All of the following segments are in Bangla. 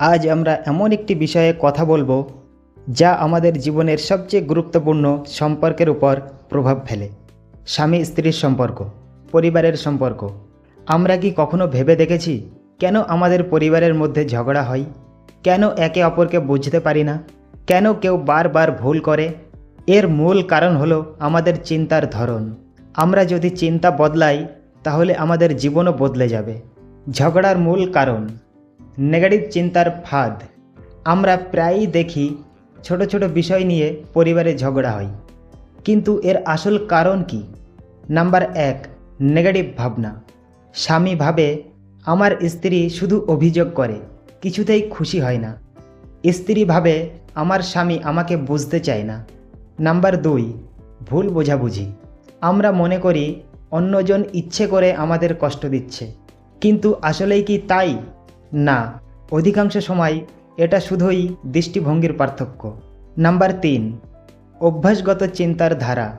আজ আমরা এমন একটি বিষয়ে কথা বলব যা আমাদের জীবনের সবচেয়ে গুরুত্বপূর্ণ সম্পর্কের উপর প্রভাব ফেলে। স্বামী স্ত্রীর সম্পর্ক, পরিবারের সম্পর্ক। আমরা কি কখনো ভেবে দেখেছি কেন আমাদের পরিবারের মধ্যে ঝগড়া হয়? কেন একে অপরকে বুঝতে পারি না? কেন কেউ বারবার ভুল করে? এর মূল কারণ হলো আমাদের চিন্তার ধরন। আমরা যদি চিন্তা বদলাই, তাহলে আমাদের জীবনও বদলে যাবে। ঝগড়ার মূল কারণ। নেগেটিভ চিন্তার ফাঁদ। আমরা প্রায়ই দেখি ছোট ছোট বিষয় নিয়ে পরিবারে ঝগড়া হয়। কিন্তু এর আসল কারণ কি? নাম্বার এক, নেগেটিভ ভাবনা। স্বামী ভাবে, আমার স্ত্রী শুধু অভিযোগ করে, কিছুতেই খুশি হয় না। স্ত্রী ভাবে, আমার স্বামী আমাকে বুঝতে চায় না। নাম্বার দুই, ভুল বোঝাবুঝি। আমরা মনে করি, অন্যজন ইচ্ছে করে আমাদের কষ্ট দিচ্ছে। কিন্তু আসলেই কি তাই? না, অধিকাংশ সময় এটা শুধুই দৃষ্টিভঙ্গির পার্থক্য। নাম্বার তিন, অভ্যাসগত চিন্তার ধারা।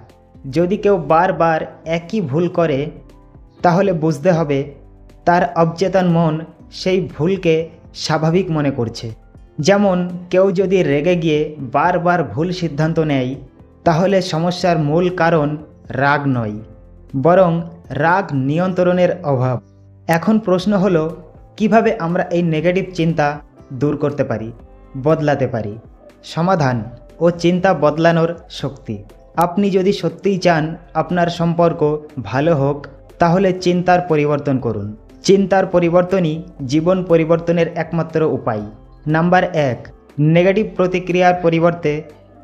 যদি কেউ বারবার একই ভুল করে, তাহলে বুঝতে হবে তার অবচেতন মন সেই ভুলকে স্বাভাবিক মনে করছে। যেমন কেউ যদি রেগে গিয়ে বারবার ভুল সিদ্ধান্ত নেয়, তাহলে সমস্যার মূল কারণ রাগ নয়, বরং রাগ নিয়ন্ত্রণের অভাব। এখন প্রশ্ন হলো কীভাবে আমরা এই নেগেটিভ চিন্তা দূর করতে পারি, বদলাতে পারি? সমাধান ও চিন্তা বদলানোর শক্তি। আপনি যদি সত্যিই চান আপনার সম্পর্ক ভালো হোক, তাহলে চিন্তার পরিবর্তন করুন। চিন্তার পরিবর্তনই জীবন পরিবর্তনের একমাত্র উপায়। নাম্বার এক নেগেটিভ প্রতিক্রিয়ার পরিবর্তে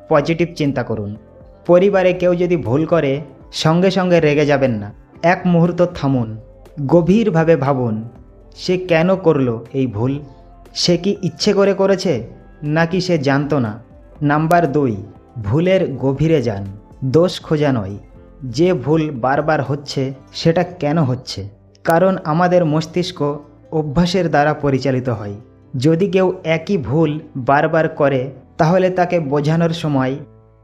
পজিটিভ চিন্তা করুন। পরিবারে কেউ যদি ভুল করে, সঙ্গে সঙ্গে রেগে যাবেন না। এক মুহূর্ত থামুন। গভীরভাবে ভাবুন সে কেন করল এই ভুল? সে কি ইচ্ছে করে করেছে? নাকি সে জানতো না? নাম্বার দুই, ভুলের গভীরে যান। দোষ খোঁজা নয়। যে ভুল বারবার হচ্ছে, সেটা কেন হচ্ছে? কারণ আমাদের মস্তিষ্ক অভ্যাসের দ্বারা পরিচালিত হয়। যদি কেউ একই ভুল বারবার করে, তাহলে তাকে বোঝানোর সময়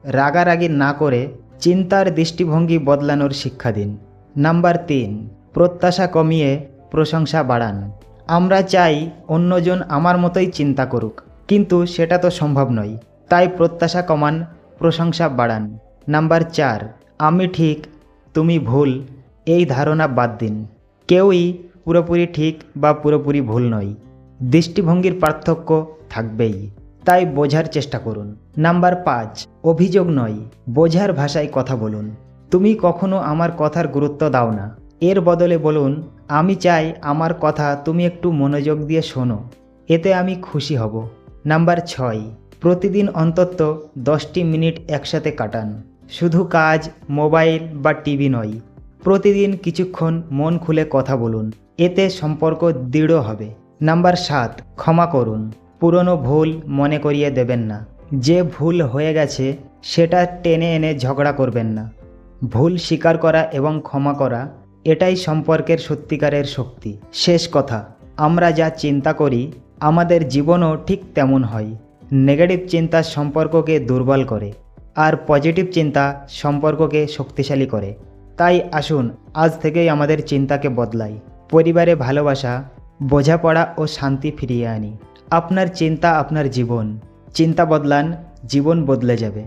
রাগারাগি না করে চিন্তার দৃষ্টিভঙ্গি বদলানোর শিক্ষা দিন। নাম্বার তিন, প্রত্যাশা কমিয়ে প্রশংসা বাড়ান। আমরা চাই অন্যজন আমার মতোই চিন্তা করুক। কিন্তু সেটা তো সম্ভব নয়। তাই প্রত্যাশা কমান, প্রশংসা বাড়ান। নাম্বার চার, আমি ঠিক, তুমি ভুল, এই ধারণা বাদ দিন। কেউই পুরোপুরি ঠিক বা পুরোপুরি ভুল নয়। দৃষ্টিভঙ্গির পার্থক্য থাকবেই। তাই বোঝার চেষ্টা করুন। নাম্বার পাঁচ, অভিযোগ নয়, বোঝার ভাষায় কথা বলুন। তুমি কখনো আমার কথার গুরুত্ব দাও না। এর বদলে বলুন, আমি চাই আমার কথা তুমি একটু মনোযোগ দিয়ে শোনো। এতে আমি খুশি হব। নাম্বার ছয়, প্রতিদিন অন্তত দশটি মিনিট একসাথে কাটান। শুধু কাজ, মোবাইল বা টিভি নয়, প্রতিদিন কিছুক্ষণ মন খুলে কথা বলুন। এতে সম্পর্ক দৃঢ় হবে। নাম্বার সাত, ক্ষমা করুন। পুরনো ভুল মনে করিয়ে দেবেন না। যে ভুল হয়ে গেছে, সেটা টেনে এনে ঝগড়া করবেন না। ভুল স্বীকার করা এবং ক্ষমা করা এটাই সম্পর্কের সত্যিকারের শক্তি। শেষ কথা, আমরা যা চিন্তা করি, আমাদের জীবনও ঠিক তেমন হয়। নেগেটিভ চিন্তা সম্পর্ককে দুর্বল করে, আর পজিটিভ চিন্তা সম্পর্ককে শক্তিশালী করে। তাই আসুন, আজ থেকেই আমাদের চিন্তাকে বদলাই। পরিবারে ভালোবাসা, বোঝাপড়া ও শান্তি ফিরিয়ে আনি। আপনার চিন্তা আপনার জীবন। চিন্তা বদলান, জীবন বদলে যাবে।